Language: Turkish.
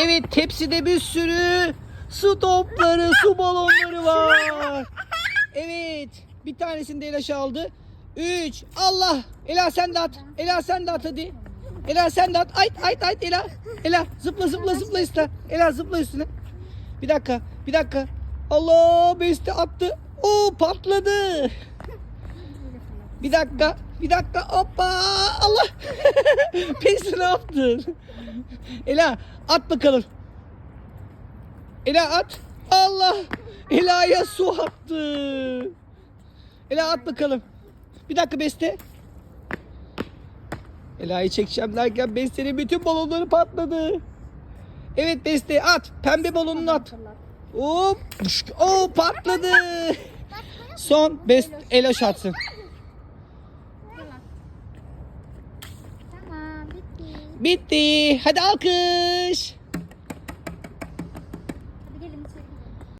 Evet tepside bir sürü su topları, su balonları var. Evet. Bir tanesini de Ela aldı. Üç. Allah. Ela sen de at. Ela sen de at hadi. Ela sen de at. Ayt ayt ayt Ela. Ela zıpla zıpla zıpla üstüne. Ela zıpla üstüne. Bir dakika. Bir dakika. Allah Beste attı. Oo patladı. Bir dakika. Bir dakika. Hoppa. Allah. Beste ne yaptın? Ela at bakalım. Ela at. Allah. Ela'ya su attı. Ela at bakalım. Bir dakika Beste. Ela'yı çekeceğim derken Beste'nin bütün balonları patladı. Evet Beste at. Pembe balonunu at. Hop. O patladı. Son Best Ela atsın. Tamam bitti. Bitti. Hadi alkış.